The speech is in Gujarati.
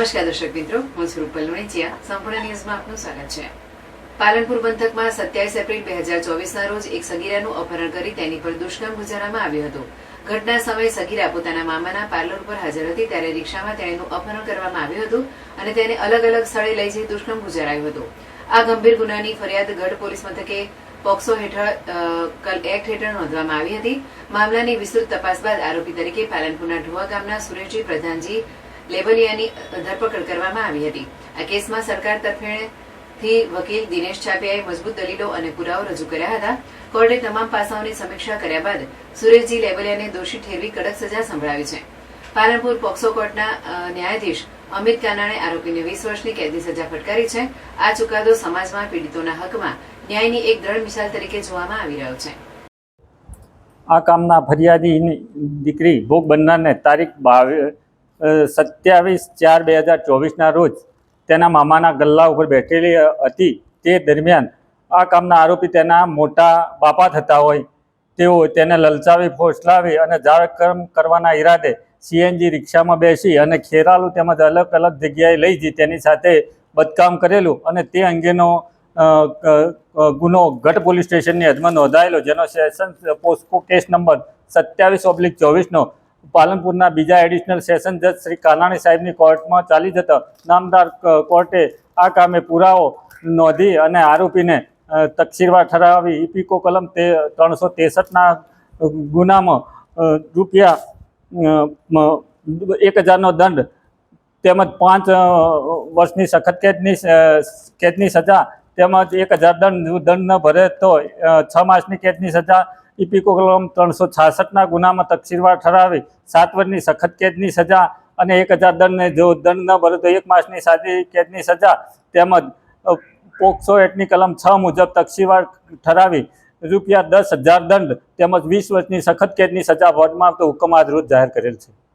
નમસ્કાર દર્શક મિત્રો, હું છું રૂપલ સંપૂર્ણ ન્યૂઝમાં આપનું સ્વાગત છે. પાલનપુર પંથકમાં સત્યાવીસ એપ્રિલ બે હજાર ચોવીસના રોજ એક સગીરાનું અપહરણ કરી તેની પર દુષ્કર્મ ગુજારવામાં આવ્યું હતું. ઘટના સમયે સગીરા પોતાના મામાના પાર્લર પર હાજર હતી ત્યારે રિક્ષામાં તેનું અપહરણ કરવામાં આવ્યું હતું અને તેને અલગ અલગ સ્થળે લઈ જઈ દુષ્કર્મ ગુજારાયું હતું. આ ગંભીર ગુનાની ફરિયાદ ગઢ પોલીસ મથકે પોક્સો હેઠળ એક્ટ હેઠળ નોંધવામાં આવી હતી. મામલાની વિસ્તૃત તપાસ બાદ આરોપી તરીકે પાલનપુરના ઢુવા ગામના સુરેશજી પ્રધાનજી લેબલિયાની ધરપકડ કરવામાં આવી હતી. આ કેસમાં સરકાર તરફેણથી વકીલ દિનેશ છાપિયાએ મજબૂત દલીલો અને પુરાવો રજૂ કર્યા હતા. કોર્ટે તમામ પાસાઓની સમીક્ષા કર્યા બાદ સુરેશજી લેબલિયાને દોષી ઠેરવી કડક સજા સંભળાવી છે. પાલનપુર પોક્સો કોર્ટના ન્યાયાધીશ અમિત કાનાણે આરોપીને વીસ વર્ષની કેદની સજા ફટકારી છે. આ ચુકાદો સમાજમાં પીડિતોના હકમાં ન્યાયની એક દ્રઢ મિસાલ તરીકે જોવામાં આવી રહ્યો છે. આ કામના ફરિયાદીની દીકરી ભોગ બનનારને તારીખ બાવીસ સત્યાવીસ ચાર બે હજાર ચોવીસના રોજ તેના મામાના ગલ્લા ઉપર બેઠેલી હતી. તે દરમિયાન આ કામના આરોપી તેના મોટા બાપા થતા હોય. તેઓ તેને લલચાવી, ફોસલાવી અને જાળકર્મ કરવાના ઈરાદે સીએનજી રિક્ષામાં બેસી અને ખેરાલુ તેમજ અલગ અલગ જગ્યાએ લઈ જઈ તેની સાથે બદકામ કરેલું અને તે અંગેનો ગુનો ગઢ પોલીસ સ્ટેશનની હદમાં નોંધાયેલો, જેનો સેશન પોસ્કો કેસ નંબર સત્યાવીસ ઓબ્લિક ચોવીસનો પાલનપુરના બીજા એડિશનલ સેશન જજ શ્રી કાનાણી સાહેબની કોર્ટમાં ચાલી જતા નામદાર કોર્ટે આ કામે પુરાવો નોંધી અને આરોપીને તકસીરવા ઠરાવી ઇપિકો કલમ તે, ત્રણસો તેસઠના ગુનામાં રૂપિયા એક હજારનો દંડ તેમજ પાંચ વર્ષની સખત કેદની કેદની સજા તેમજ એક હજાર દંડ દંડ ન ભરે તો છ માસની કેદની સજા ઇપિકો કલમ ત્રણસો છાસઠના ગુનામાં તકસીરવાર ઠરાવી, સાત વર્ષની સખત કેદની સજા અને એક હજાર દંડને જો દંડ ન ભરે તો એક માસની સાદી કેદની સજા તેમજ પોક્સો એક્ટની કલમ છ મુજબ તકસીરવાર ઠરાવી, રૂપિયા દસ હજાર દંડ તેમજ વીસ વર્ષની સખત કેદની સજા વોર્ડમાં આવતો હુકમ આજ રોજ જાહેર કરેલ છે.